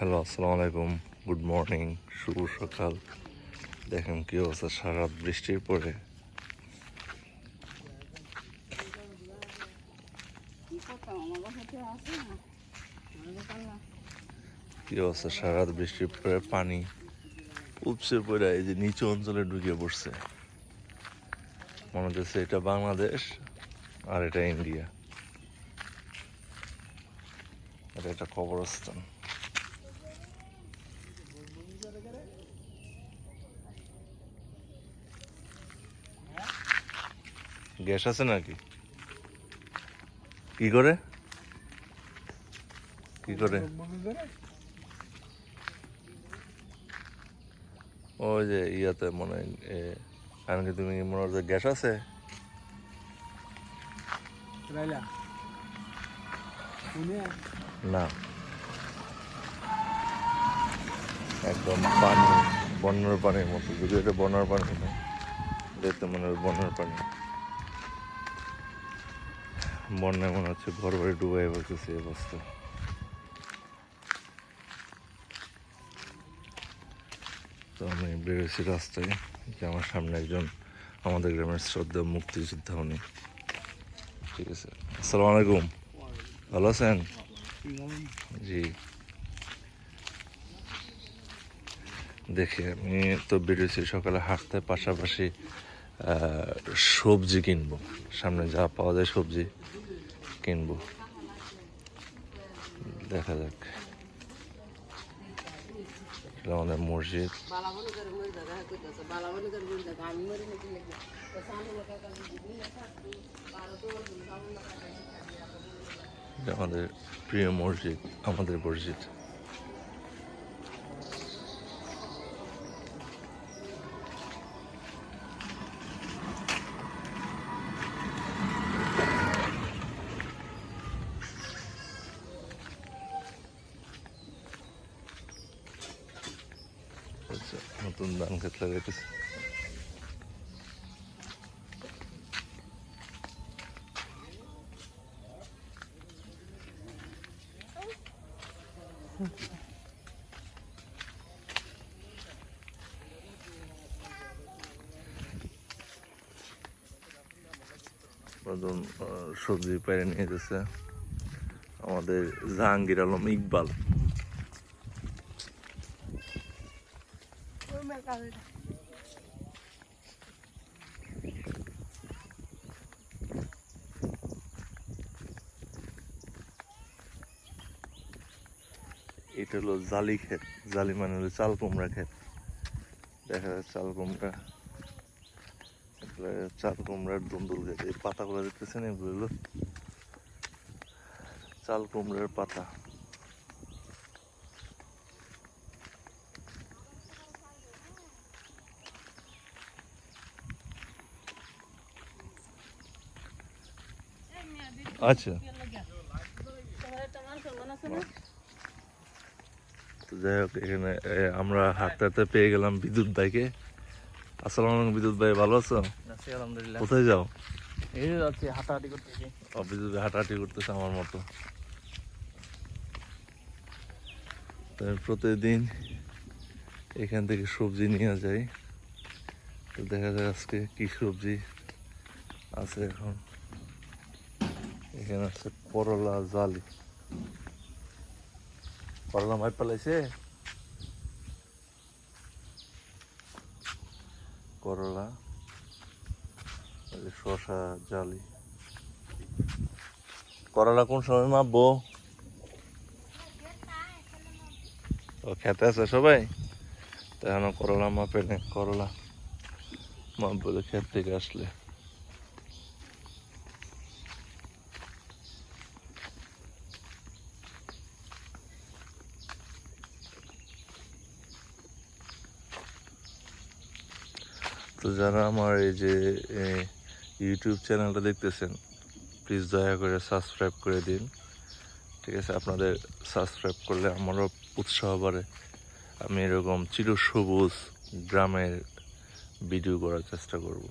Hello, আসসালামু আলাইকুম। Good morning, শুভ সকাল। দেখেন কি অবস্থা, সারা বৃষ্টির পরে। কি অবস্থা, সারা বৃষ্টির পরে পানি উপসে পড়ে এই যে নিচু অঞ্চলে ঢুকে পড়ছে। মনে হচ্ছে এটা বাংলাদেশ আর এটা ইন্ডিয়া। এটা একটা কবরস্থান। গ্যাস আছে নাকি? কি করে? কি করে? ওই যে ইয়াতে মনে এ, কারণ কি তুমি মনে হয় গ্যাস আছে? না। একদম পানি বন্যার পানির মতো যদি এটা বন্যার পানি না দেখতে মনে হয় বন্যার পানি। বন্যায় মনে হচ্ছে ঘর বাড়ি ডুবাই বলতেছে এই অবস্থা। তো আমি বেরোছি রাস্তায়, যে আমার সামনে একজন আমাদের গ্রামের শ্রদ্ধা মুক্তিযোদ্ধা উনি। ঠিক আছে, আসসালামু আলাইকুম। ভালো আছেন? জি। দেখি, আমি তো বেরিয়েছি সকালে হাঁটতে, পাশাপাশি সবজি কিনবো। সামনে যা পাওয়া যায় সবজি। কিনবো। দেখা যাক। আমাদের মসজিদ। আমাদের প্রিয় মসজিদ আমাদের হ্যাঁ আচ্ছা, নতুন ধান ক্ষেত লাগাইতেছে আহ, সবজি পেরে নিয়ে গেছে। আমাদের জাহাঙ্গীর আলম ইকবাল। এটা হলো জালি ক্ষেত। জালি মানে হলো চাল কুমড়া ক্ষেত। দেখা যাচ্ছে চাল কুমড়া। চাল কুমড়ার দুন্দুল ক্ষেত। এই পাতাগুলো দেখতেছেন এগুলো চাল কুমড়ার পাতা। আচ্ছা। তো যাই হোক এখানে এ, আমরা হাঁটতে হাঁটতে পেয়ে গেলাম বিদ্যুৎ ভাইকে। আসসালামু আলাইকুম বিদ্যুৎ ভাই ভালো আছো? আলহামদুলিল্লাহ। কোথায় যাও? এই যে যাচ্ছি হাঁটাহাঁটি করতেছি বিদ্যুৎ ভাই হাঁটাহাঁটি করতেছে আমার মতো। তো প্রতিদিন এখান থেকে সবজি নিয়ে যাই। তো দেখা যায় আজকে কি সবজি আছে এখন। এখানে আছে করলা জালি। করলা মাই পালাইছে করলা শশা জালি। করলা কোন সময় মাপবো? ও, খেতে আছে সবাই? তো করলা মাপে করলা মাপ বলে ক্ষেত থেকে আসলে। তো যারা আমার এই যে ইউটিউব চ্যানেলটা দেখতেছেন প্লিজ দয়া করে সাবস্ক্রাইব করে দিন। ঠিক আছে? আপনাদের সাবস্ক্রাইব করলে আমারও উৎসাহ বাড়ে। আমি এরকম চিরসবুজ গ্রামের ভিডিও করার চেষ্টা করব।